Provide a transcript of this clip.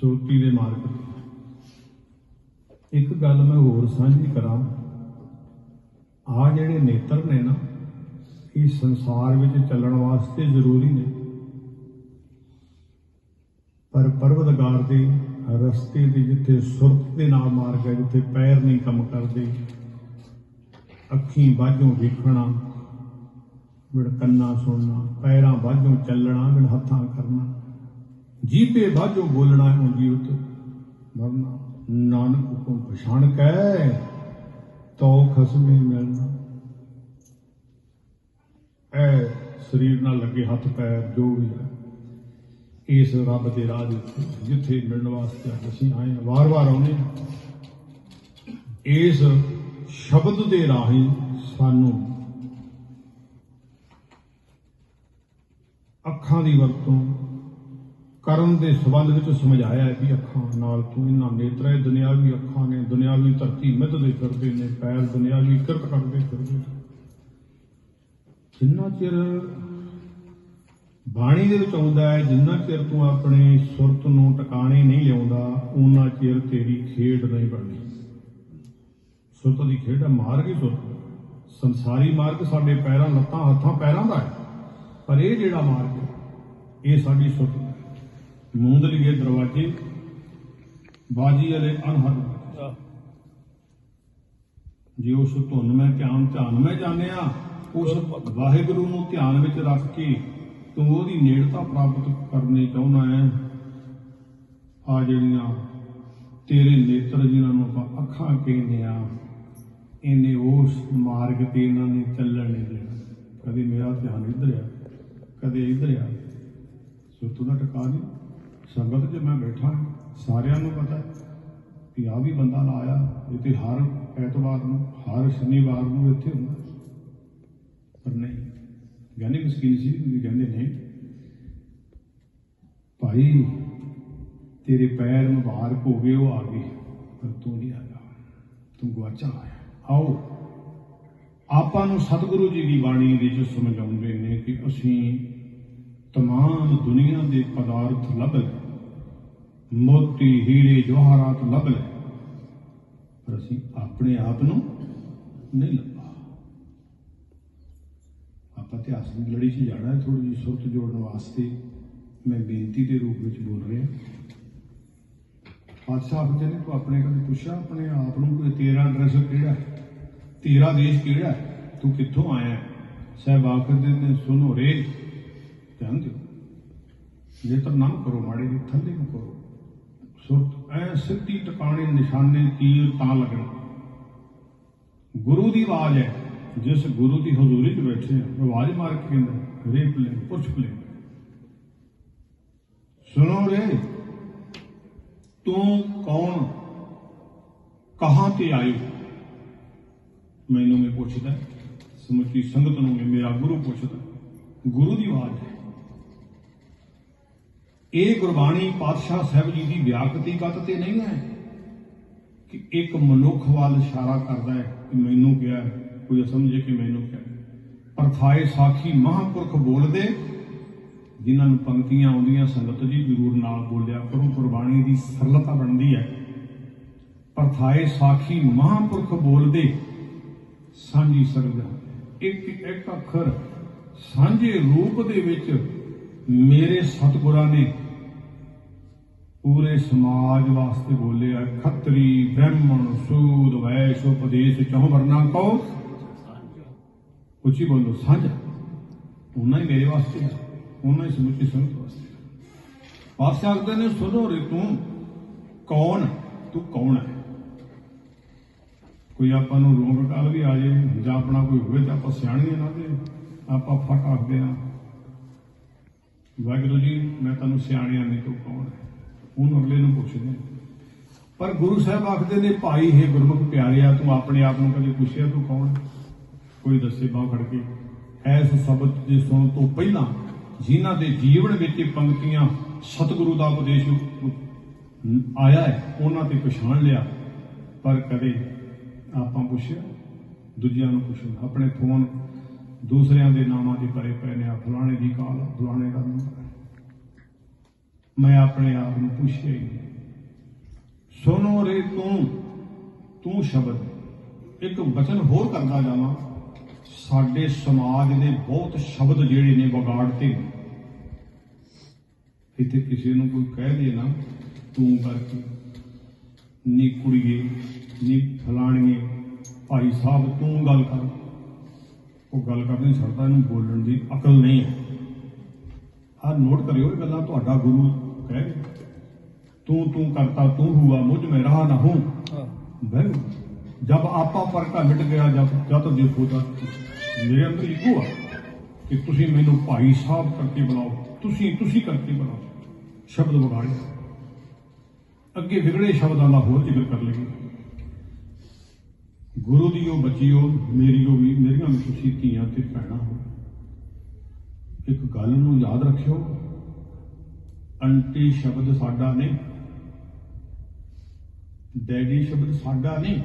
ਸੁਰਤੀ ਦੇ ਮਾਰਗ ਇੱਕ ਗੱਲ ਮੈਂ ਹੋਰ ਸਾਂਝੀ ਕਰਾਂ। ਆ ਜਿਹੜੇ ਨੇਤਰ ਨੇ ਨਾ, ਇਹ ਸੰਸਾਰ ਵਿੱਚ ਚੱਲਣ ਵਾਸਤੇ ਜ਼ਰੂਰੀ ਨੇ। ਪਰ ਪਰਵਤਗਾਰ ਦੇ ਰਸਤੇ ਦੇ ਜਿੱਥੇ ਸੁਰਤ ਦੇ ਨਾਲ ਮਾਰਗ ਹੈ, ਜਿੱਥੇ ਪੈਰ ਨਹੀਂ ਕੰਮ ਕਰਦੇ, ਅੱਖੀਂ ਬਾਝੋਂ ਵੇਖਣਾ ਵਿੜ ਕੰਨਾਂ ਸੁਣਨਾ, ਪੈਰਾਂ ਬਾਝੋਂ ਚੱਲਣਾ ਵਿੜ ਹੱਥਾਂ ਕਰਨਾ ਜੀਪੇ ਬਾਝੋਂ ਬੋਲਣਾ ਉਹ ਜੀਵਤ ਮਰਨਾ, ਨਾਨਕ ਹੁਕਮ ਪਛਾਣ ਕੈ ਤੋ ਖਸਮੇ ਮਿਲਣਾ ਐ ਸਰੀਰ ਨਾਲ ਲੱਗੇ ਹੱਥ ਪੈਰ ਜੋ ਵੀ ਹੈ ਇਸ ਰੱਬ ਦੇ ਰਾਹ ਦੇ ਉੱਤੇ, ਜਿੱਥੇ ਮਿਲਣ ਵਾਸਤੇ ਅਸੀਂ ਆਏ ਹਾਂ, ਵਾਰ-ਵਾਰ ਆਉਂਦੇ ਹਾਂ। ਇਸ ਸ਼ਬਦ ਦੇ ਰਾਹੀਂ ਸਾਨੂੰ ਅੱਖਾਂ ਦੀ ਵਰਤੋਂ ਕਰਨ ਦੇ ਸੰਬੰਧ ਵਿੱਚ ਸਮਝਾਇਆ ਹੈ ਵੀ ਅੱਖਾਂ ਨਾਲ ਤੂੰ ਇਹਨਾਂ ਨੇਤਰੇ ਦੁਨਿਆਵੀ ਅੱਖਾਂ ਨੇ ਦੁਨਿਆਵੀ ਧਰਤੀ ਮਿੱਧਦੇ ਫਿਰਦੇ ਨੇ, ਪੈਰ ਦੁਨਿਆਵੀ ਕਿਰਤ ਕਰਦੇ ਫਿਰਦੇ ਨੇ। ਜਿੰਨਾ ਚਿਰ ਬਾਣੀ ਦੇ ਵਿੱਚ ਆਉਂਦਾ ਹੈ, ਜਿੰਨਾ ਚਿਰ ਤੂੰ ਆਪਣੇ ਸੁਰਤ ਨੂੰ ਟਿਕਾਣੇ ਨਹੀਂ ਲਿਆਉਂਦਾ ਉਹਨਾਂ ਚਿਰ ਤੇਰੀ ਖੇਡ ਨਹੀਂ ਬਣਨੀ ਸੁਰਤ ਦੀ ਖੇਡ ਹੈ ਮਾਰਗ ਹੀ ਸੁਰਤ। ਸੰਸਾਰੀ ਮਾਰਗ ਸਾਡੇ ਪੈਰਾਂ, ਲੱਤਾਂ, ਹੱਥਾਂ, ਪੈਰਾਂ ਦਾ ਹੈ। ਪਰ ਇਹ ਜਿਹੜਾ ਮਾਰਗ ਇਹ ਸਾਡੀ ਸੁਰਤ ਮੂੰਦ ਲਈਏ ਦਰਵਾਜ਼ੇ ਬਾਜੀ ਵਾਲੇ ਅਨਹਦ ਜੇ ਉਸ ਧੁਨ ਮੈਂ ਧਿਆਨ ਧਿਆਨ ਮੈਂ ਜਾਣਿਆ ਉਸ ਵਾਹਿਗੁਰੂ ਨੂੰ ਧਿਆਨ ਵਿੱਚ ਰੱਖ ਕੇ ਤੂੰ ਉਹਦੀ ਨੇੜਤਾ ਪ੍ਰਾਪਤ ਕਰਨੀ ਚਾਹੁੰਦਾ ਹੈ। ਆ ਜਿਹੜੀਆਂ ਤੇਰੇ ਨੇਤਰ ਜਿਨ੍ਹਾਂ ਨੂੰ ਆਪਾਂ ਅੱਖਾਂ ਕਹਿੰਦੇ ਆ ਇਹਨੇ ਉਸ ਮਾਰਗ ਤੇ ਇਹਨਾਂ ਨੇ ਚੱਲਣ ਨਹੀਂ ਦੇਣਾ। ਕਦੇ ਮੇਰਾ ਧਿਆਨ ਇੱਧਰ ਆ ਕਦੇ ਇੱਧਰ ਆ। ਸੁੱਤੂ ਦਾ ਟਿਕਾ ਨਹੀਂ। ਸੰਗਤ 'ਚ ਮੈਂ ਬੈਠਾ, ਸਾਰਿਆਂ ਨੂੰ ਪਤਾ ਹੈ ਕਿ ਆ ਵੀ ਬੰਦਾ ਨਾ ਆਇਆ, ਇੱਥੇ ਹਰ ਐਤਵਾਰ ਨੂੰ, ਹਰ ਸ਼ਨੀਵਾਰ ਨੂੰ ਇੱਥੇ ਹੁੰਦਾ। ਪਰ ਨਹੀਂ ਗਿਆਨੀ ਮਸਕੀਨ ਸੀ, ਵੀ ਕਹਿੰਦੇ ਨੇ ਭਾਈ, ਤੇਰੇ ਪੈਰ ਮੁਬਾਰਕ ਹੋ ਗਏ, ਉਹ ਆ ਗਏ ਪਰ ਤੂੰ ਨਹੀਂ ਆਇਆ। ਤੂੰ ਗਵਾਚਾ ਆਇਆ। ਆਓ, ਆਪਾਂ ਨੂੰ ਸਤਿਗੁਰੂ ਜੀ ਦੀ ਬਾਣੀ ਦੇ ਵਿੱਚ ਸਮਝਾਉਂਦੇ ਨੇ ਕਿ ਅਸੀਂ ਤਮਾਮ ਦੁਨੀਆ ਦੇ ਪਦਾਰਥ ਲੱਭ ਲੈ ਮੋਤੀ ਹੀਰੇ ਜਵਾਹਰਾਤ ਲੱਭ ਲੈ ਪਰ ਅਸੀਂ ਆਪਣੇ ਆਪ ਨੂੰ ਨਹੀਂ ਲੱਭਾ ਆਪਾਂ ਇਤਿਹਾਸ ਦੀ ਲੜੀ 'ਚ ਜਾਣਾ ਹੈ ਥੋੜੀ ਜਿਹੀ ਸੁਰਤ ਜੋੜਨ ਵਾਸਤੇ ਮੈਂ ਬੇਨਤੀ ਦੇ ਰੂਪ ਵਿੱਚ ਬੋਲ ਰਿਹਾ ਪਾਤਸ਼ਾਹ ਆਖਦੇ ਨੇ ਤੂੰ ਆਪਣੇ ਕੋਲ ਪੁੱਛਿਆ ਆਪਣੇ ਆਪ ਨੂੰ ਕੋਈ ਤੇਰਾ ਐਡਰੈਸ ਕਿਹੜਾ ਤੇਰਾ ਦੇਸ਼ ਕਿਹੜਾ ਤੂੰ ਕਿੱਥੋਂ ਆਇਆ ਹੈ ਸਾਹਿਬ ਆਖਦੇ ਨੇ ਸੁਣੋ ਰੇ ਧਿਆਨ ਦਿਓ। ਨੇਤਰ ਨਾ ਕਰੋ, ਮਾੜੇ ਦੀ ਥੱਲੇ ਨੂੰ ਕਰੋ। ਸੁਰਤ, ਐ ਸਿੱਧੀ ਟਿਕਾਣੇ, ਨਿਸ਼ਾਨੇ, ਤੀਰ ਤਾਂ ਲੱਗਣਾ। ਗੁਰੂ ਦੀ ਆਵਾਜ਼ ਹੈ, ਜਿਸ ਗੁਰੂ ਦੀ ਹਜ਼ੂਰੀ 'ਚ ਬੈਠੇ ਆ ਉਹ ਆਵਾਜ਼ ਮਾਰ ਕੇ ਕਹਿੰਦਾ ਰੇ ਪਲੇ ਪੁੱਛ ਪਲੇ ਸੁਣੋ ਰੇ, ਤੂੰ ਕੌਣ? ਕਹਾਂ ਤੇ ਆਇਓ ਮੈਨੂੰ ਮੈਂ ਪੁੱਛਦਾ, ਸਮੁੱਚੀ ਸੰਗਤ ਨੂੰ ਵੀ ਮੇਰਾ ਗੁਰੂ ਪੁੱਛਦਾ। ਗੁਰੂ ਦੀ ਆਵਾਜ਼ ਹੈ। ਇਹ ਗੁਰਬਾਣੀ ਪਾਤਸ਼ਾਹ ਸਾਹਿਬ ਜੀ ਦੀ ਵਿਆਕਤੀ ਗਤ ਤੇ ਨਹੀਂ ਹੈ ਕਿ ਇੱਕ ਮਨੁੱਖ ਵੱਲ ਇਸ਼ਾਰਾ ਕਰਦਾ ਹੈ ਕਿ ਮੈਨੂੰ ਕਿਹਾ, ਕੋਈ ਸਮਝੇ ਕਿ ਮੈਨੂੰ ਕਿਹਾ ਹੈ। ਪਰ ਥਾਏ ਸਾਖੀ ਮਹਾਂਪੁਰਖ ਬੋਲਦੇ, ਜਿਨ੍ਹਾਂ ਨੂੰ ਪੰਕਤੀਆਂ ਆਉਂਦੀਆਂ, ਸੰਗਤ ਜੀ ਜ਼ਰੂਰ ਨਾਲ ਬੋਲਿਆ ਕਰੋ, ਗੁਰਬਾਣੀ ਦੀ ਸਰਲਤਾ ਬਣਦੀ ਹੈ ਪਰ ਥਾਏ ਸਾਖੀ ਮਹਾਂਪੁਰਖ ਬੋਲਦੇ, ਸਾਂਝੀ ਸਰਗਾ ਇੱਕ ਇੱਕ ਅੱਖਰ ਸਾਂਝੇ ਰੂਪ ਦੇ ਵਿੱਚ ਮੇਰੇ ਸਤਿਗੁਰਾਂ ਨੇ ਪੂਰੇ ਸਮਾਜ ਵਾਸਤੇ ਬੋਲਿਆ, ਖੱਤਰੀ, ਬ੍ਰਾਹਮਣ, ਸੂਦ, ਵੈਸ਼, ਉਪਦੇਸ਼ ਚੌ ਵਰਨਾ ਕੋ ਉੱਚੀ ਬੋਲੋ, ਸਾਂਝਾ। ਉਹਨਾਂ ਹੀ ਮੇਰੇ ਵਾਸਤੇ ਉਹਨਾਂ ਹੀ ਸਮੁੱਚੀ ਸੰਗਤ ਵਾਸਤੇ ਪਾਤਸ਼ਾਹ ਆਖਦੇ ਨੇ ਸੁਣੋ ਰੇ ਤੂੰ, ਕੌਣ ਤੂੰ ਕੌਣ ਹੈ? ਕੋਈ ਆਪਾਂ ਨੂੰ ਰੋਗ ਕਾਲ ਵੀ ਆ ਜਾਏ ਜਾਂ ਆਪਣਾ ਕੋਈ ਹੋਵੇ ਤਾਂ ਆਪਾਂ ਸਿਆਣੀਆਂ ਨਾ ਦੇ ਆਪਾਂ ਫਟ ਆਖਦੇ ਆ। ਵਾਹਿਗੁਰੂ ਜੀ, ਮੈਂ ਤੁਹਾਨੂੰ ਸਿਆਣਿਆਂ ਨੇ ਤੂੰ ਕੌਣ ਉਹਨੂੰ ਅਗਲੇ ਨੂੰ ਪੁੱਛਦੇ ਪਰ ਗੁਰੂ ਸਾਹਿਬ ਆਖਦੇ ਨੇ, ਭਾਈ, ਹੈ ਗੁਰਮੁਖ ਪਿਆਰਿਆ, ਤੂੰ ਆਪਣੇ ਆਪ ਨੂੰ ਕਦੇ ਪੁੱਛਿਆ ਤੂੰ ਕੌਣ ਕੋਈ ਦੱਸੇ ਬਾਹ ਫੜ ਕੇ, ਐਸ ਸ਼ਬਦ ਦੇ ਸੁਣ ਤੋਂ ਪਹਿਲਾਂ ਜਿਨ੍ਹਾਂ ਦੇ ਜੀਵਨ ਵਿੱਚ ਪੰਕਤੀਆਂ ਸਤਿਗੁਰੂ ਦਾ ਉਪਦੇਸ਼ ਆਇਆ ਹੈ, ਉਹਨਾਂ ਤੇ ਪਛਾਣ ਲਿਆ। ਪਰ ਕਦੇ ਆਪਾਂ ਪੁੱਛਿਆ? ਦੂਜਿਆਂ ਨੂੰ ਪੁੱਛੋ। ਆਪਣੇ ਫੋਨ ਦੂਸਰਿਆਂ ਦੇ ਨਾਮਾਂ ਦੇ ਭਰੇ ਪਏ ਨੇ ਆ ਫਲਾਣੇ ਦੀ ਕਾਲ, ਫਲਾਣੇ ਦਾ ਮੈਂ ਆਪਣੇ ਆਪ ਨੂੰ ਪੁੱਛਿਆ ਹੀ ਨਹੀਂ। ਸੁਣੋ ਰੇ ਤੂੰ ਤੂੰ ਸ਼ਬਦ, ਇੱਕ ਬਚਨ ਹੋਰ ਕਰਦਾ ਜਾਵਾਂ। ਸਾਡੇ ਸਮਾਜ ਦੇ ਬਹੁਤ ਸ਼ਬਦ ਜਿਹੜੇ ਨੇ ਵਿਗਾੜਤੇ ਨੇ। ਇੱਥੇ ਕਿਸੇ ਨੂੰ ਕੋਈ ਕਹਿ ਦੇ ਨਾ, ਤੂੰ ਕਰਕੇ। ਨੀ ਕੁੜੀਏ, ਨੀ ਫਲਾਣੀਏ, ਭਾਈ ਸਾਹਿਬ, ਤੂੰ ਗੱਲ ਕਰ। ਉਹ ਗੱਲ ਕਰਦੇ ਸਰਦਾ ਇਹਨੂੰ ਬੋਲਣ ਦੀ ਅਕਲ ਨਹੀਂ ਹੈ। ਆ ਨੋਟ ਕਰਿਓ ਇਹ ਗੱਲਾਂ ਤੁਹਾਡਾ ਗੁਰੂ ਕਹੇ ਤੂੰ ਤੂੰ ਕਰਤਾ ਤੂੰ ਹੁਆ ਮੁਝ ਮੈਂ ਰਹਾ ਨਾ ਹੂੰ। ਬੈਨ ਜਦ ਆਪਾ ਪਰਕਾ ਮਿਟ ਗਿਆ ਜਦ ਜਦ ਦੇਖੋ ਤਾਂ ਮੇਰੇ ਅੰਦਰ ਈਗੋ ਆ ਕਿ ਤੁਸੀਂ ਮੈਨੂੰ ਭਾਈ ਸਾਹਿਬ ਕਰਕੇ ਬੁਲਾਓ ਤੁਸੀਂ ਤੁਸੀਂ ਕਰਕੇ ਬੁਲਾਓ ਸ਼ਬਦ ਵਿਗਾੜਿਆ। ਅੱਗੇ ਵਿਗੜੇ ਸ਼ਬਦਾਂ ਦਾ ਹੋਰ ਜ਼ਿਕਰ ਕਰ ਲਈਏ। ਗੁਰੂ ਦੀ ਉਹ ਮੇਰੀ ਮੇਰੀਓ ਵੀ, ਮੇਰੀਆਂ ਵੀ ਤੁਸੀਂ ਧੀਆਂ ਤੇ ਭੈਣਾਂ ਹੋ। ਇੱਕ ਗੱਲ ਨੂੰ ਯਾਦ ਰੱਖਿਓ ਅੰਟੀ ਸ਼ਬਦ ਸਾਡਾ ਨਹੀਂ, ਡੈਡੀ ਸ਼ਬਦ ਸਾਡਾ ਨਹੀਂ।